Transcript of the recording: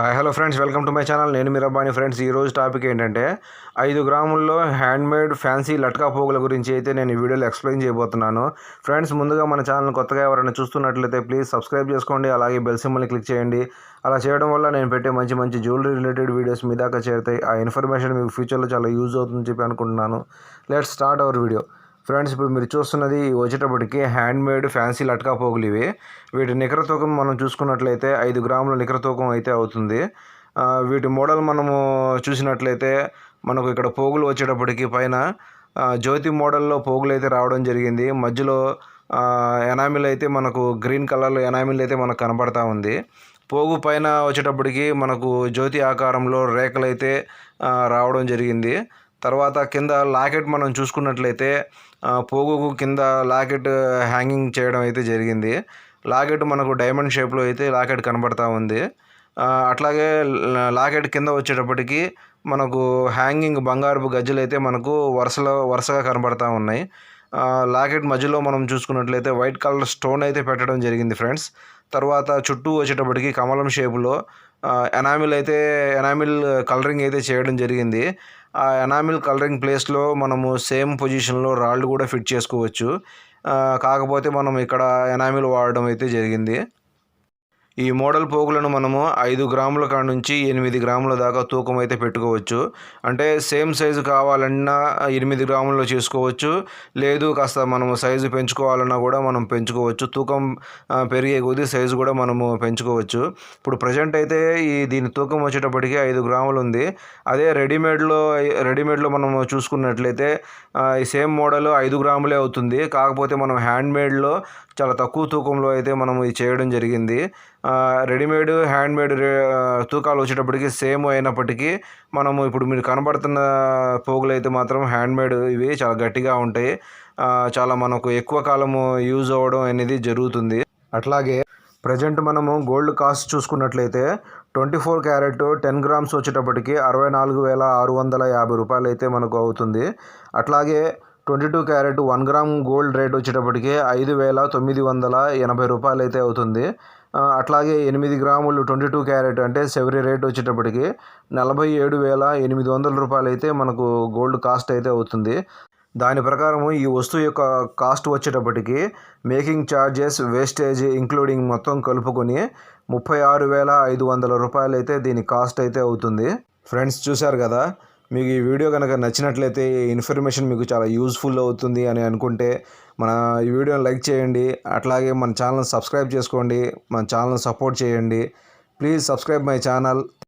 Hi hello friends welcome to my channel. నేను మీరబ్బాని friends. ఈ రోజు టాపిక్ ఏంటంటే ఐదు గ్రాముల్లో హ్యాండ్మేడ్ ఫ్యాన్సీ లట్కా పోగుల గురించి అయితే నేను ఈ వీడియోలో ఎక్స్ప్లెయిన్ చేయబోతున్నాను. ఫ్రెండ్స్ ముందుగా మన ఛానల్ కొత్తగా ఎవరైనా చూస్తున్నట్లయితే ప్లీజ్ సబ్స్క్రైబ్ చేసుకోండి అలాగే బెల్ సింబల్ని క్లిక్ చేయండి. అలా చేయడం వల్ల నేను పెట్టే మంచి మంచి జ్యువెలరీ రిలేటెడ్ వీడియోస్ మీ దాకా చేరుతాయి. ఆ ఇన్ఫర్మేషన్ మీకు ఫ్యూచర్లో చాలా యూజ్ అవుతుందని చెప్పి అనుకుంటున్నాను. Let's start our video. Friends ఇప్పుడు మీరు చూస్తున్నది వచ్చేటప్పటికి హ్యాండ్ మేడ్ ఫ్యాన్సీ లట్కా పోగులు ఇవి. వీటి నికర తూకం మనం చూసుకున్నట్లయితే ఐదు గ్రాముల నికర తూకం అయితే అవుతుంది. వీటి మోడల్ మనము చూసినట్లయితే మనకు ఇక్కడ పోగులు వచ్చేటప్పటికి పైన జ్యోతి మోడల్లో పోగులు అయితే రావడం జరిగింది. మధ్యలో ఎనామిల్ అయితే మనకు గ్రీన్ కలర్లో ఎనామిల్ అయితే మనకు కనబడతా ఉంది. పోగు పైన వచ్చేటప్పటికి మనకు జ్యోతి ఆకారంలో రేఖలు అయితే రావడం జరిగింది. తర్వాత కింద లాకెట్ మనం చూసుకున్నట్లయితే పోగుకు కింద లాకెట్ హ్యాంగింగ్ చేయడం అయితే జరిగింది. లాకెట్ మనకు డైమండ్ షేప్లో అయితే లాకెట్ కనబడతా ఉంది. అట్లాగే లాకెట్ కింద వచ్చేటప్పటికి మనకు హ్యాంగింగ్ బంగారపు గజ్జలు అయితే మనకు వరుసలో వరుసగా కనబడతా ఉన్నాయి. లాకెట్ మధ్యలో మనం చూసుకున్నట్లయితే వైట్ కలర్ స్టోన్ అయితే పెట్టడం జరిగింది ఫ్రెండ్స్. తర్వాత చుట్టూ వచ్చేటప్పటికి కమలం షేపులో ఎనామిల్ అయితే ఎనామిల్ కలరింగ్ అయితే చేయడం జరిగింది. ఆ ఎనామిల్ కలరింగ్ ప్లేస్లో మనము సేమ్ పొజిషన్లో రాళ్ళు కూడా ఫిట్ చేసుకోవచ్చు. కాకపోతే మనం ఇక్కడ ఎనామిల్ వాడడం అయితే జరిగింది. ఈ మోడల్ పోగులను మనము ఐదు గ్రాముల కాడ నుంచి ఎనిమిది గ్రాముల దాకా తూకం అయితే పెట్టుకోవచ్చు. అంటే సేమ్ సైజు కావాలన్నా ఎనిమిది గ్రాముల్లో చేసుకోవచ్చు. లేదు కాస్త మనము సైజు పెంచుకోవాలన్నా కూడా మనం పెంచుకోవచ్చు. తూకం పెరిగే కొద్దీ సైజు కూడా మనము పెంచుకోవచ్చు. ఇప్పుడు ప్రజెంట్ అయితే ఈ దీని తూకం వచ్చేటప్పటికి ఐదు గ్రాములు ఉంది. అదే రెడీమేడ్లో రెడీమేడ్లో మనం చూసుకున్నట్లయితే ఈ సేమ్ మోడల్ ఐదు గ్రాములే అవుతుంది. కాకపోతే మనం హ్యాండ్మేడ్లో చాలా తక్కువ తూకంలో అయితే మనం ఇది చేయడం జరిగింది. రెడీమేడ్ హ్యాండ్మేడ్ రే తూకాలు వచ్చేటప్పటికి సేమ్ అయినప్పటికీ మనము ఇప్పుడు మీరు కనబడుతున్న పోగులు అయితే మాత్రం హ్యాండ్మేడ్ ఇవి చాలా గట్టిగా ఉంటాయి. చాలా మనకు ఎక్కువ కాలము యూజ్ అవ్వడం అనేది జరుగుతుంది. అట్లాగే ప్రజెంట్ మనము గోల్డ్ కాస్ట్ చూసుకున్నట్లయితే twenty four carat ten grams వచ్చేటప్పటికి అరవై నాలుగు వేల ఆరు వందల యాభై రూపాయలు అయితే మనకు అవుతుంది. అట్లాగే twenty two carat one gram gold rate వచ్చేటప్పటికి ఐదు వేల తొమ్మిది వందల ఎనభై రూపాయలు అయితే అవుతుంది. అట్లాగే ఎనిమిది గ్రాములు ట్వంటీ టూ క్యారెట్ అంటే సెవరీ రేట్ వచ్చేటప్పటికి నలభై ఏడు వేల ఎనిమిది వందల రూపాయలు అయితే మనకు గోల్డ్ కాస్ట్ అయితే అవుతుంది. దాని ప్రకారం ఈ వస్తువు యొక్క కాస్ట్ వచ్చేటప్పటికి మేకింగ్ ఛార్జెస్ వేస్టేజ్ ఇంక్లూడింగ్ మొత్తం కలుపుకొని ముప్పై ఆరు వేల ఐదు వందల రూపాయలు అయితే దీని కాస్ట్ అయితే అవుతుంది. ఫ్రెండ్స్ చూశారు కదా మీకు ఈ వీడియో కనుక నచ్చినట్లయితే ఈ ఇన్ఫర్మేషన్ మీకు చాలా యూజ్ఫుల్ అవుతుంది అని అనుకుంటే మన ఈ వీడియోని లైక్ చేయండి అట్లాగే మన ఛానల్ సబ్స్క్రైబ్ చేసుకోండి మన ఛానల్ సపోర్ట్ చేయండి. Please subscribe my channel.